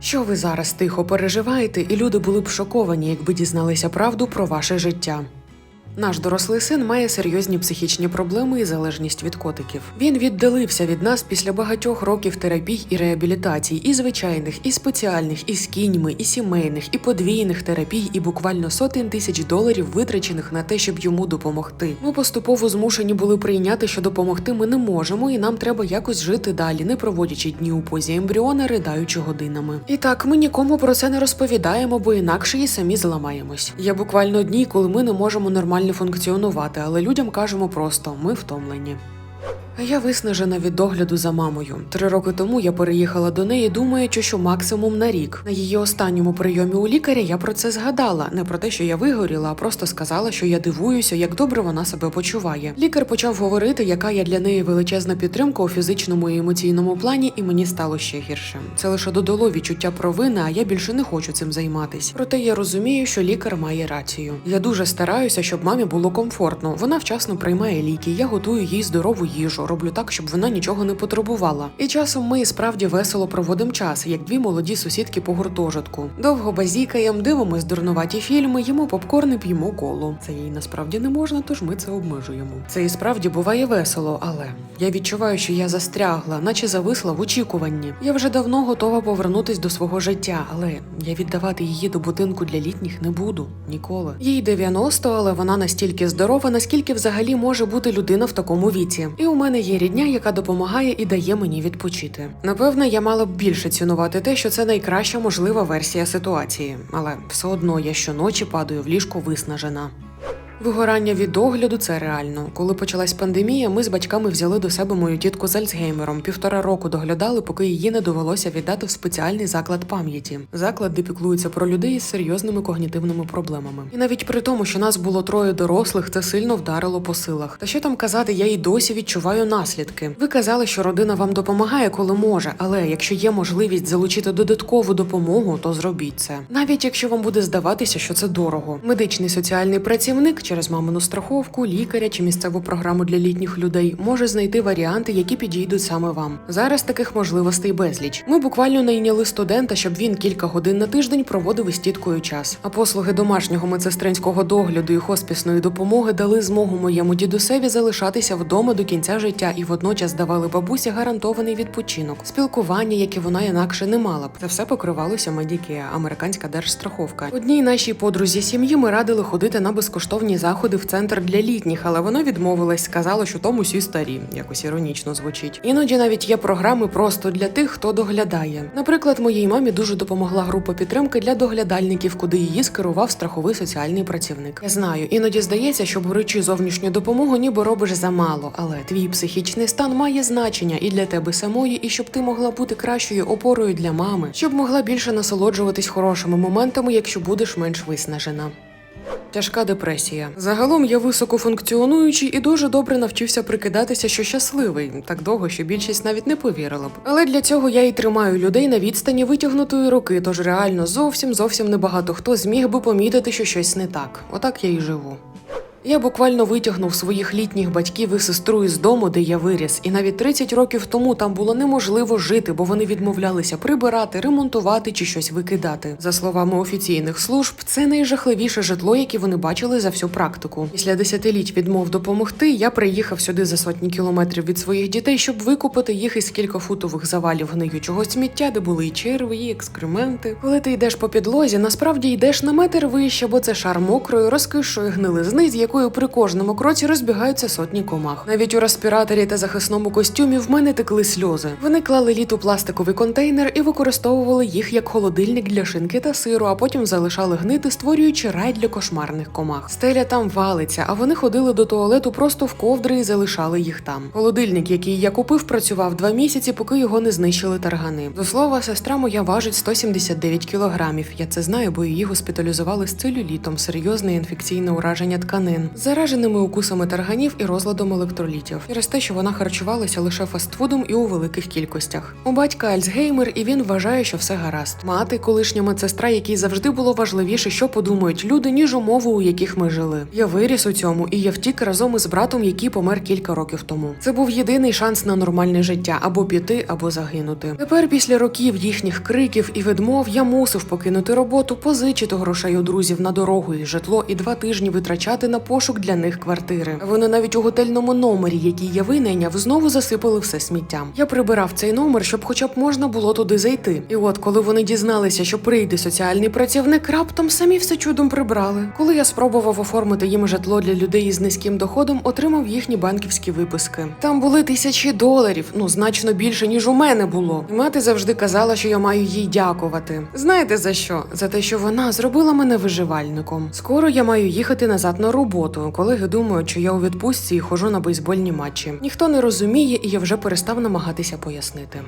Що ви зараз тихо переживаєте, і люди були б шоковані, якби дізналися правду про ваше життя. Наш дорослий син має серйозні психічні проблеми і залежність від котиків. Він віддалився від нас після багатьох років терапій і реабілітацій, і звичайних, і спеціальних, і з кіньми, і сімейних, і подвійних терапій, і буквально сотень тисяч доларів витрачених на те, щоб йому допомогти. Ми поступово змушені були прийняти, що допомогти ми не можемо, і нам треба якось жити далі, не проводячи дні у позі ембріона, ридаючи годинами. І так, ми нікому про це не розповідаємо, бо інакше і самі зламаємось. Є буквально дні, коли ми не можемо нормально функціонувати, але людям кажемо просто ми втомлені. Я виснажена від догляду за мамою. Три роки тому я переїхала до неї, думаючи, що максимум на рік. На її останньому прийомі у лікаря я про це згадала. Не про те, що я вигоріла, а просто сказала, що я дивуюся, як добре вона себе почуває. Лікар почав говорити, яка я для неї величезна підтримка у фізичному і емоційному плані, і мені стало ще гірше. Це лише додало відчуття провини, а я більше не хочу цим займатись. Проте я розумію, що лікар має рацію. Я дуже стараюся, щоб мамі було комфортно. Вона вчасно приймає ліки. Я готую їй здорову їжу, роблю так, щоб вона нічого не потребувала. І часом ми справді весело проводимо час, як дві молоді сусідки по гуртожитку. Довго базікаєм, дивимось дурнуваті фільми, їмо попкорн і п'ємо колу. Це їй насправді не можна, тож ми це обмежуємо. Це і справді буває весело, але я відчуваю, що я застрягла, наче зависла в очікуванні. Я вже давно готова повернутись до свого життя, але я віддавати її до будинку для літніх не буду ніколи. Їй 90, але вона настільки здорова, наскільки взагалі може бути людина в такому віці. І у мене є рідня, яка допомагає і дає мені відпочити. Напевно, я мала б більше цінувати те, що це найкраща можлива версія ситуації, але все одно я щоночі падаю в ліжко виснажена. Вигорання від догляду це реально. Коли почалась пандемія, ми з батьками взяли до себе мою тітку з Альцгеймером. Півтора року доглядали, поки її не довелося віддати в спеціальний заклад пам'яті. Заклад, де піклується про людей із серйозними когнітивними проблемами. І навіть при тому, що нас було троє дорослих, це сильно вдарило по силах. Та що там казати, я й досі відчуваю наслідки. Ви казали, що родина вам допомагає, коли може, але якщо є можливість залучити додаткову допомогу, то зробіть це. Навіть якщо вам буде здаватися, що це дорого. Медичний соціальний працівник через мамину страховку, лікаря чи місцеву програму для літніх людей може знайти варіанти, які підійдуть саме вам. Зараз таких можливостей безліч. Ми буквально найняли студента, щоб він кілька годин на тиждень проводив із тіткою час. А послуги домашнього медсестринського догляду і хоспісної допомоги дали змогу моєму дідусеві залишатися вдома до кінця життя і водночас давали бабусі гарантований відпочинок, спілкування, яке вона інакше не мала б. Це все покривалося Medicare, американська держстраховка. Одній нашій подрузі сім'ї ми радили ходити на безкоштовні заходи в центр для літніх, але вона відмовилась, сказала, що там усі старі, якось іронічно звучить. Іноді навіть є програми просто для тих, хто доглядає. Наприклад, моїй мамі дуже допомогла група підтримки для доглядальників, куди її скерував страховий соціальний працівник. Я знаю, іноді здається, що беручи зовнішню допомогу, ніби робиш замало, але твій психічний стан має значення і для тебе самої, і щоб ти могла бути кращою опорою для мами, щоб могла більше насолоджуватись хорошими моментами, якщо будеш менш виснажена. Тяжка депресія. Загалом я високофункціонуючий і дуже добре навчився прикидатися, що щасливий, так довго, що більшість навіть не повірила б. Але для цього я і тримаю людей на відстані витягнутої руки, тож реально зовсім зовсім небагато хто зміг би помітити, що щось не так. Отак я і живу. Я буквально витягнув своїх літніх батьків і сестру із дому, де я виріс, і навіть 30 років тому там було неможливо жити, бо вони відмовлялися прибирати, ремонтувати чи щось викидати. За словами офіційних служб, це найжахливіше житло, яке вони бачили за всю практику. Після десятиліть відмов допомогти, я приїхав сюди за сотні кілометрів від своїх дітей, щоб викупити їх із кількофутових завалів гниючого сміття, де були і черви, і екскременти. Коли ти йдеш по підлозі, насправді йдеш на метр вище, бо це шар мокрої, розкишої гнилизни, з якою при кожному кроці розбігаються сотні комах. Навіть у респіраторі та захисному костюмі в мене текли сльози. Вони клали літ у пластиковий контейнер і використовували їх як холодильник для шинки та сиру, а потім залишали гнити, створюючи рай для кошмарних комах. Стеля там валиться, а вони ходили до туалету просто в ковдри і залишали їх там. Холодильник, який я купив, працював два місяці, поки його не знищили таргани. До слова, сестра моя важить 179 кілограмів. Я це знаю, бо її госпіталізували з целюлітом, серйозне інфекційне ураження тканин. Рентген зараженими укусами тарганів і розладом електролітів через те, що вона харчувалася лише фастфудом і у великих кількостях. У батька Альцгеймер, і він вважає, що все гаразд. Мати, колишня медсестра, якій завжди було важливіше, що подумають люди, ніж умови, у яких ми жили. Я виріс у цьому, і я втік разом із братом, який помер кілька років тому. Це був єдиний шанс на нормальне життя або піти, або загинути. Тепер, після років їхніх криків і відмов, я мусив покинути роботу, позичити грошей у друзів на дорогу і житло і два тижні витрачати на пошук для них квартири. Вони навіть у готельному номері, який я винайняв, знову засипали все сміттям. Я прибирав цей номер, щоб хоча б можна було туди зайти. І от, коли вони дізналися, що прийде соціальний працівник, раптом самі все чудом прибрали. Коли я спробував оформити їм житло для людей із низьким доходом, отримав їхні банківські виписки. Там були тисячі доларів, ну значно більше ніж у мене було. І мати завжди казала, що я маю їй дякувати. Знаєте за що? За те, що вона зробила мене виживальником. Скоро я маю їхати назад на роботу. Колеги думають, що я у відпустці і ходжу на бейсбольні матчі. Ніхто не розуміє, і я вже перестав намагатися пояснити.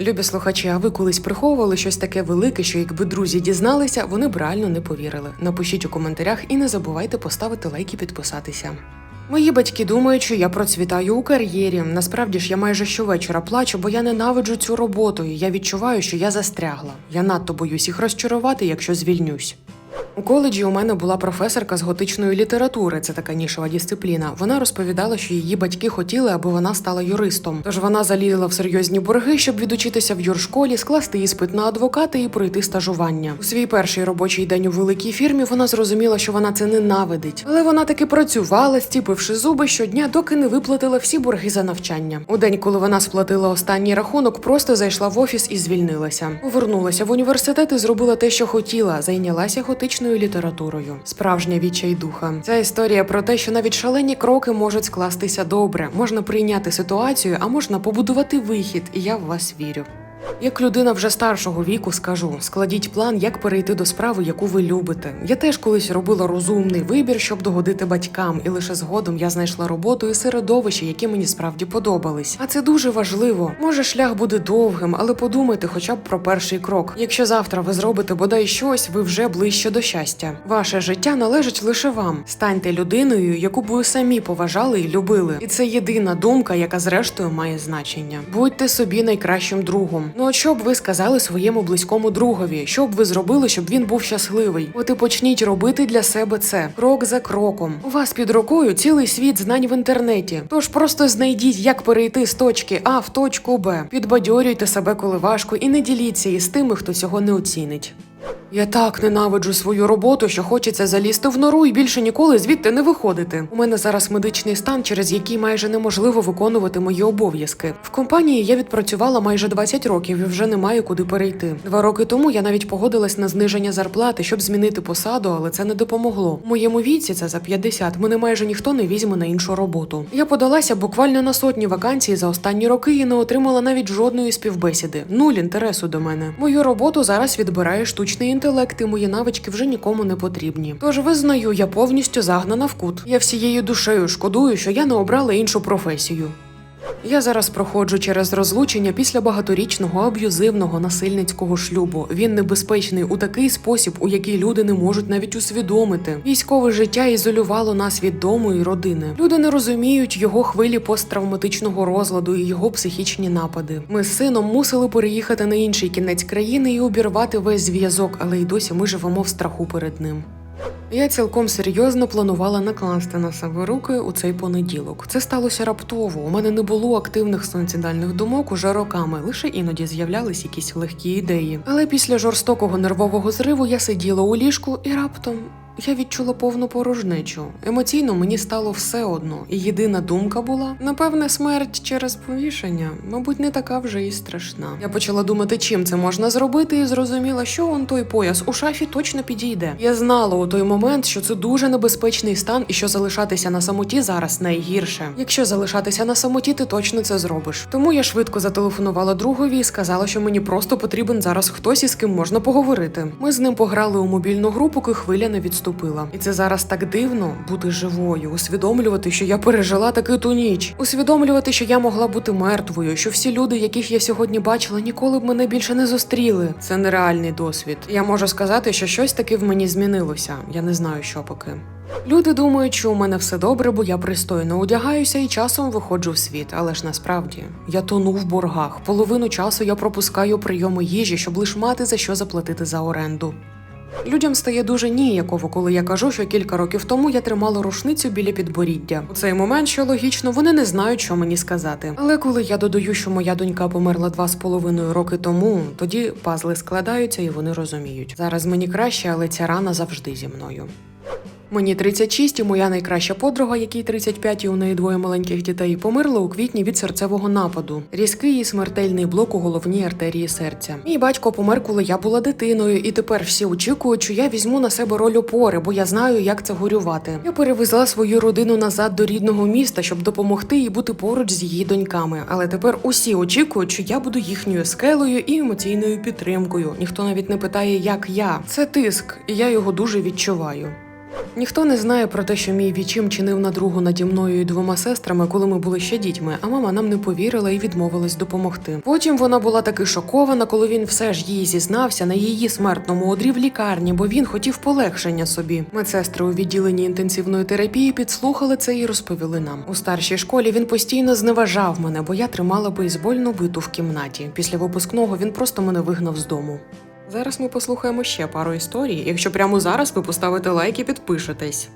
Любі слухачі, а ви колись приховували щось таке велике, що якби друзі дізналися, вони б реально не повірили. Напишіть у коментарях і не забувайте поставити лайк і підписатися. Мої батьки думають, що я процвітаю у кар'єрі. Насправді ж я майже щовечора плачу, бо я ненавиджу цю роботу, і я відчуваю, що я застрягла. Я надто боюсь їх розчарувати, якщо звільнюсь. У коледжі у мене була професорка з готичної літератури, це така нішова дисципліна. Вона розповідала, що її батьки хотіли, аби вона стала юристом. Тож вона залізла в серйозні борги, щоб відучитися в юршколі, скласти іспит на адвоката і пройти стажування. У свій перший робочий день у великій фірмі вона зрозуміла, що вона це ненавидить. Але вона таки працювала, стіпивши зуби щодня, доки не виплатила всі борги за навчання. У день, коли вона сплатила останній рахунок, просто зайшла в офіс і звільнилася. Повернулася в університет і зробила те, що хотіла, зайнялася готичною літературою. Справжня відчай духа. Ця історія про те, що навіть шалені кроки можуть скластися добре. Можна прийняти ситуацію, а можна побудувати вихід, і я в вас вірю. Як людина вже старшого віку скажу, складіть план, як перейти до справи, яку ви любите. Я теж колись робила розумний вибір, щоб догодити батькам, і лише згодом я знайшла роботу і середовище, які мені справді подобались. А це дуже важливо. Може, шлях буде довгим, але подумайте хоча б про перший крок. Якщо завтра ви зробите бодай щось, ви вже ближче до щастя. Ваше життя належить лише вам. Станьте людиною, яку б ви самі поважали і любили. І це єдина думка, яка зрештою має значення. Будьте собі найкращим другом. Ну от що б ви сказали своєму близькому другові? Що б ви зробили, щоб він був щасливий? От і почніть робити для себе це крок за кроком. У вас під рукою цілий світ знань в інтернеті. Тож просто знайдіть, як перейти з точки А в точку Б. Підбадьорюйте себе, коли важко, і не діліться із тими, хто цього не оцінить. Я так ненавиджу свою роботу, що хочеться залізти в нору і більше ніколи звідти не виходити. У мене зараз медичний стан, через який майже неможливо виконувати мої обов'язки. В компанії я відпрацювала майже 20 років і вже не маю куди перейти. Два роки тому я навіть погодилась на зниження зарплати, щоб змінити посаду, але це не допомогло. У моєму віці це за 50, Мене майже ніхто не візьме на іншу роботу. Я подалася буквально на сотні вакансій за останні роки і не отримала навіть жодної співбесіди. Нуль інтересу до мене. Мою роботу зараз відбирає штучний інтелект, і мої навички вже нікому не потрібні. Тож визнаю, я повністю загнана в кут. Я всією душею шкодую, що я не обрала іншу професію. Я зараз проходжу через розлучення після багаторічного аб'юзивного насильницького шлюбу. Він небезпечний у такий спосіб, у який люди не можуть навіть усвідомити. Військове життя ізолювало нас від дому і родини. Люди не розуміють його хвилі посттравматичного розладу і його психічні напади. Ми з сином мусили переїхати на інший кінець країни і обірвати весь зв'язок, але й досі ми живемо в страху перед ним. Я цілком серйозно планувала накласти на себе руки у цей понеділок. Це сталося раптово. У мене не було активних суїцидальних думок уже роками, лише іноді з'являлись якісь легкі ідеї. Але після жорстокого нервового зриву я сиділа у ліжку і раптом. Я відчула повну порожнечу. Емоційно мені стало все одно, і єдина думка була: напевне, смерть через повішення, мабуть, не така вже і страшна. Я почала думати, чим це можна зробити, і зрозуміла, що он той пояс у шафі точно підійде. Я знала у той момент, що це дуже небезпечний стан, і що залишатися на самоті зараз найгірше. Якщо залишатися на самоті, ти точно це зробиш. Тому я швидко зателефонувала другові і сказала, що мені просто потрібен зараз хтось із ким можна поговорити. Ми з ним пограли у мобільну групу, поки хвиля не відступила. І це зараз так дивно бути живою, усвідомлювати, що я пережила таки ту ніч, усвідомлювати, що я могла бути мертвою, що всі люди, яких я сьогодні бачила, ніколи б мене більше не зустріли. Це нереальний досвід. Я можу сказати, що щось таки в мені змінилося. Я не знаю, що поки. Люди думають, що у мене все добре, бо я пристойно одягаюся і часом виходжу в світ. Але ж насправді я тону в боргах. Половину часу я пропускаю прийоми їжі, щоб лиш мати за що заплатити за оренду. Людям стає дуже ніяково, коли я кажу, що кілька років тому я тримала рушницю біля підборіддя. У цей момент, що логічно, вони не знають, що мені сказати. Але коли я додаю, що моя донька померла два з половиною роки тому, тоді пазли складаються і вони розуміють. Зараз мені краще, але ця рана завжди зі мною. Мені 36, і моя найкраща подруга, якій 35, і у неї двоє маленьких дітей, померла у квітні від серцевого нападу. Різкий і смертельний блок у головній артерії серця. Мій батько помер, коли я була дитиною, і тепер всі очікують, що я візьму на себе роль опори, бо я знаю, як це горювати. Я перевезла свою родину назад до рідного міста, щоб допомогти і бути поруч з її доньками. Але тепер усі очікують, що я буду їхньою скелею і емоційною підтримкою. Ніхто навіть не питає, як я. Це тиск, і я його дуже відчуваю. Ніхто не знає про те, що мій вічим чинив надругу наді мною і двома сестрами, коли ми були ще дітьми, а мама нам не повірила і відмовилась допомогти. Потім вона була таки шокована, коли він все ж їй зізнався на її смертному одрі в лікарні, бо він хотів полегшення собі. Медсестри у відділенні інтенсивної терапії підслухали це і розповіли нам. У старшій школі він постійно зневажав мене, бо я тримала бейсбольну биту в кімнаті. Після випускного він просто мене вигнав з дому. Зараз ми послухаємо ще пару історій. Якщо прямо зараз ви поставите лайк і підпишетесь.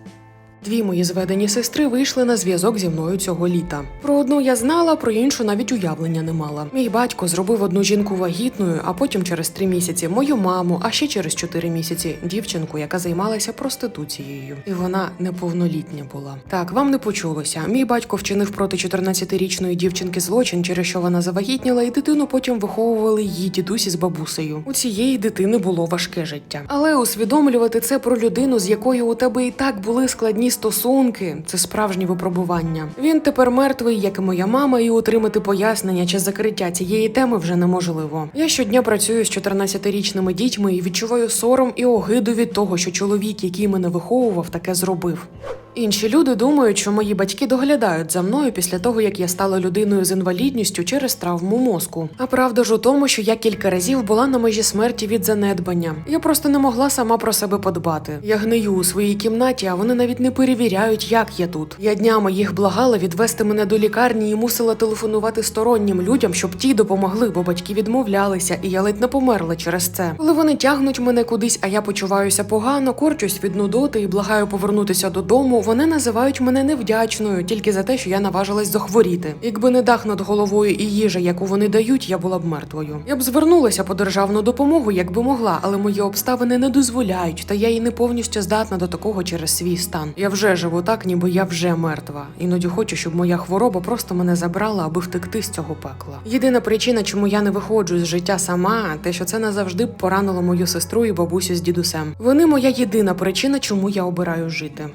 Дві мої зведені сестри вийшли на зв'язок зі мною цього літа. Про одну я знала, про іншу навіть уявлення не мала. Мій батько зробив одну жінку вагітною, а потім через три місяці мою маму, а ще через чотири місяці дівчинку, яка займалася проституцією. І вона неповнолітня була. Так, вам не почулося. Мій батько вчинив проти 14-річної дівчинки злочин, через що вона завагітніла, і дитину потім виховували її дідусі з бабусею. У цієї дитини було важке життя. Але усвідомлювати це про людину, з якою у тебе і так були складні стосунки, це справжні випробування. Він тепер мертвий, як і моя мама, і отримати пояснення чи закриття цієї теми вже неможливо. Я щодня працюю з 14-річними дітьми і відчуваю сором і огиду від того, що чоловік, який мене виховував, таке зробив. Інші люди думають, що мої батьки доглядають за мною після того, як я стала людиною з інвалідністю через травму мозку. А правда ж у тому, що я кілька разів була на межі смерті від занедбання. Я просто не могла сама про себе подбати. Я гнию у своїй кімнаті, а вони навіть не перевіряють, як я тут. Я днями їх благала відвести мене до лікарні і мусила телефонувати стороннім людям, щоб ті допомогли, бо батьки відмовлялися, і я ледь не померла через це. Коли вони тягнуть мене кудись, а я почуваюся погано, корчусь від нудоти і благаю повернутися додому. Вони називають мене невдячною тільки за те, що я наважилась захворіти. Якби не дах над головою і їжа, яку вони дають, я була б мертвою. Я б звернулася по державну допомогу, якби могла, але мої обставини не дозволяють, та я і не повністю здатна до такого через свій стан. Я вже живу так, ніби я вже мертва. Іноді хочу, щоб моя хвороба просто мене забрала, аби втекти з цього пекла. Єдина причина, чому я не виходжу з життя сама, те, що це назавжди поранило мою сестру і бабусю з дідусем. Вони моя єдина причина, чому я обираю жити.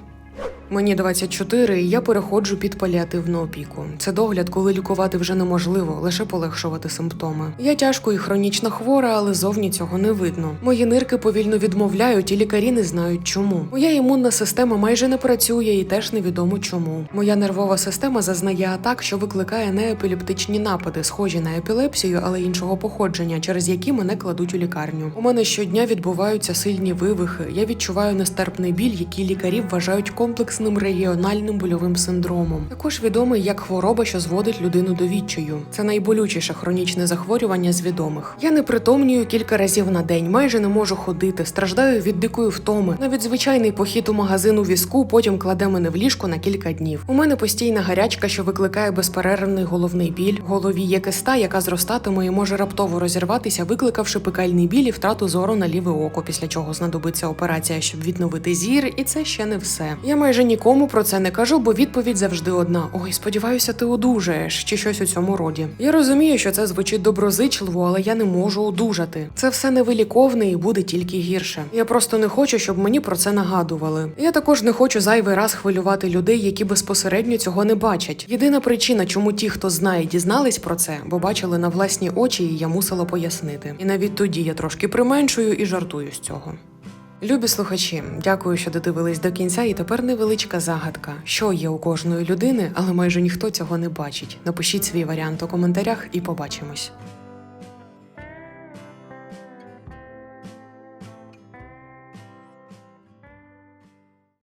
Мені 24, і я переходжу під паліативну опіку. Це догляд, коли лікувати вже неможливо, лише полегшувати симптоми. Я тяжко і хронічно хвора, але зовні цього не видно. Мої нирки повільно відмовляють, і лікарі не знають чому. Моя імунна система майже не працює і теж невідомо чому. Моя нервова система зазнає атак, що викликає неепілептичні напади, схожі на епілепсію, але іншого походження, через які мене кладуть у лікарню. У мене щодня відбуваються сильні вивихи. Я відчуваю нестерпний біль, який лікарі вважають комплексним регіональним больовим синдромом. Також відомий як хвороба, що зводить людину до відчаю. Це найболючіше хронічне захворювання з відомих. Я не притомнюю кілька разів на день, майже не можу ходити, страждаю від дикої втоми. Навіть звичайний похід у магазин у візку потім кладе мене в ліжко на кілька днів. У мене постійна гарячка, що викликає безперервний головний біль. В голові є киста, яка зростатиме і може раптово розірватися, викликавши пекальний біль і втрату зору на ліве око, після чого знадобиться операція, щоб відновити зір, і це ще не все. Я майже нікому про це не кажу, бо відповідь завжди одна: ой, сподіваюся, ти одужаєш чи щось у цьому роді. Я розумію, що це звучить доброзичливо, але я не можу одужати. Це все невиліковне і буде тільки гірше. Я просто не хочу, щоб мені про це нагадували. Я також не хочу зайвий раз хвилювати людей, які безпосередньо цього не бачать. Єдина причина, чому ті, хто знає, дізнались про це, бо бачили на власні очі, і я мусила пояснити. І навіть тоді я трошки применшую і жартую з цього. Любі слухачі, дякую, що додивились до кінця. І тепер невеличка загадка, що є у кожної людини, але майже ніхто цього не бачить. Напишіть свій варіант у коментарях і побачимось.